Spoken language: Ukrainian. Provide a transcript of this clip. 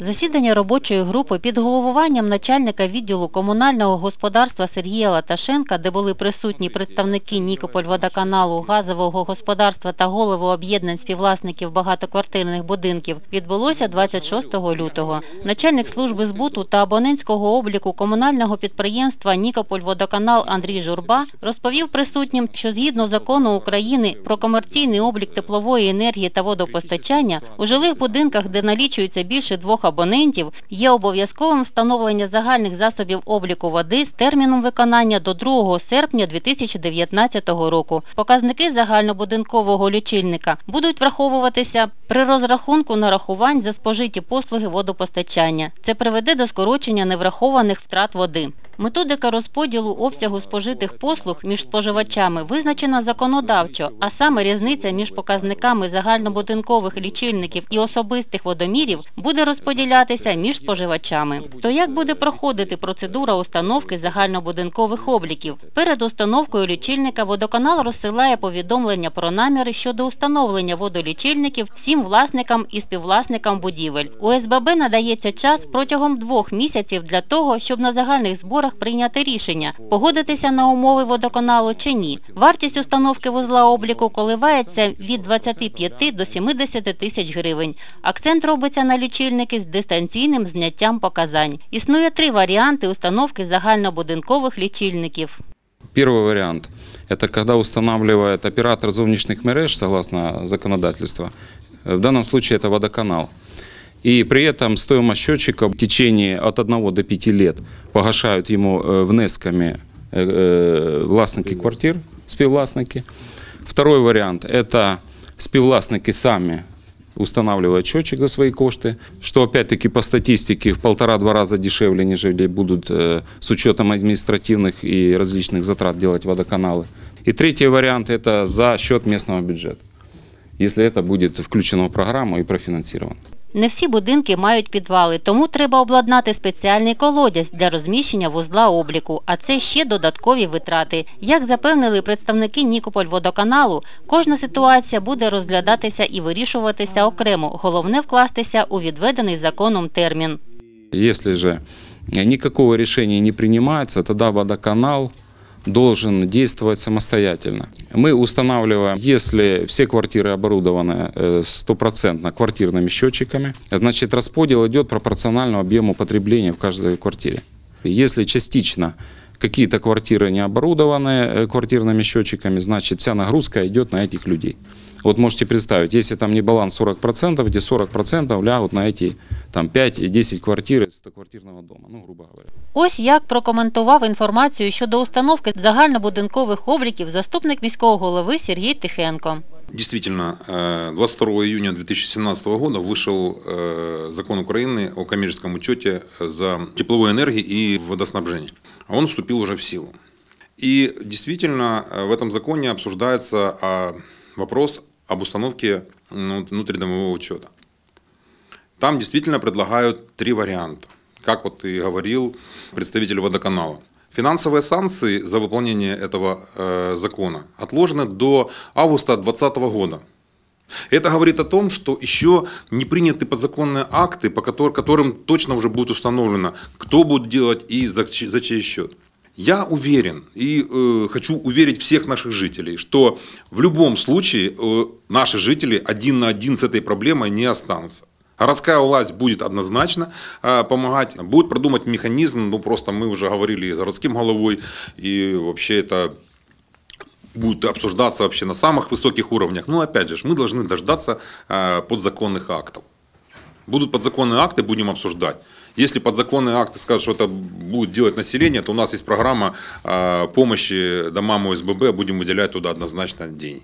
Засідання робочої групи під головуванням начальника відділу комунального господарства Сергія Латашенка, де були присутні представники Нікопольводоканалу, газового господарства та голови об'єднань співвласників багатоквартирних будинків, відбулося 26 лютого. Начальник служби збуту та абонентського обліку комунального підприємства Нікопольводоканал Андрій Журба розповів присутнім, що згідно закону України про комерційний облік теплової енергії та водопостачання у жилих будинках, де налічується більше двох абонентів, є обов'язковим встановлення загальних засобів обліку води з терміном виконання до 2 серпня 2019 року. Показники загальнобудинкового лічильника будуть враховуватися при розрахунку нарахувань за спожиті послуги водопостачання. Це приведе до скорочення неврахованих втрат води. Методика розподілу обсягу спожитих послуг між споживачами визначена законодавчо, а саме різниця між показниками загальнобудинкових лічильників і особистих водомірів буде розподілятися між споживачами. То як буде проходити процедура установки загальнобудинкових обліків? Перед установкою лічильника водоканал розсилає повідомлення про наміри щодо установлення водолічильників всім власникам і співвласникам будівель. УСББ надається час протягом двох місяців для того, щоб на загальних зборах прийняти рішення, погодитися на умови водоканалу чи ні. Вартість установки вузла обліку коливається від 25 до 70 тисяч гривень. Акцент робиться на лічильники з дистанційним зняттям показань. Існує три варіанти установки загальнобудинкових лічильників. Первый вариант – это когда устанавливает оператор зовничных мереж, согласно законодательству. В данном случае это водоканал. И при этом стоимость счетчика в течение от 1 до 5 лет погашают ему э, внесками э, э, властники квартир, співвласники. Второй вариант – это співвласники сами устанавливают счетчик за свои кошты, что опять-таки по статистике в полтора-два раза дешевле, нежели будут с учетом административных и различных затрат делать водоканалы. И третий вариант – это за счет местного бюджета, если это будет включено в программу и профинансировано. Не всі будинки мають підвали, тому треба обладнати спеціальний колодязь для розміщення вузла обліку, а це ще додаткові витрати. Як запевнили представники Нікопольводоканалу, кожна ситуація буде розглядатися і вирішуватися окремо. Головне вкластися у відведений законом термін. Если же никакого решения не принимается, тогда водоканал должен действовать самостоятельно. Мы устанавливаем, если все квартиры оборудованы э, стопроцентно квартирными счетчиками, значит расподел идет пропорционально объему потребления в каждой квартире. Если частично какие-то квартиры не оборудованы э, квартирными счетчиками, значит вся нагрузка идет на этих людей. Вот можете представить, если там не баланс 40%, эти 40% лягут на эти там, 5-10 квартир из 100-квартирного дома, ну, грубо говоря. Ось як прокоментував інформацію щодо установки загальнобудинкових обліків заступник міського голови Сергій Тихенко. Действительно, э, 22 июня 2017 года вышел э, закон Украины о коммерческом учете за тепловой энергией и водоснабжение. Он вступил уже в силу. И действительно, э, в этом законе обсуждается а, вопрос об установке ну, внутридомового учета. Там действительно предлагают три варианта, как вот и говорил представитель водоканала. Финансовые санкции за выполнение этого э, закона отложены до августа 2020 года. Это говорит о том, что еще не приняты подзаконные акты, по котор- которым точно уже будет установлено, кто будет делать и за чей счет. Я уверен и э, хочу уверить всех наших жителей, что в любом случае э, наши жители один на один с этой проблемой не останутся. Городская власть будет однозначно э, помогать, будет продумать механизм, ну просто мы уже говорили и с городским головой, и вообще это будет обсуждаться вообще на самых высоких уровнях. Но опять же, мы должны дождаться э, подзаконных актов. Будут подзаконные акты, будем обсуждать. Если подзаконные акты скажут, что это будет делать население, то у нас есть программа э, помощи домам ОСББ, будем выделять туда однозначно деньги.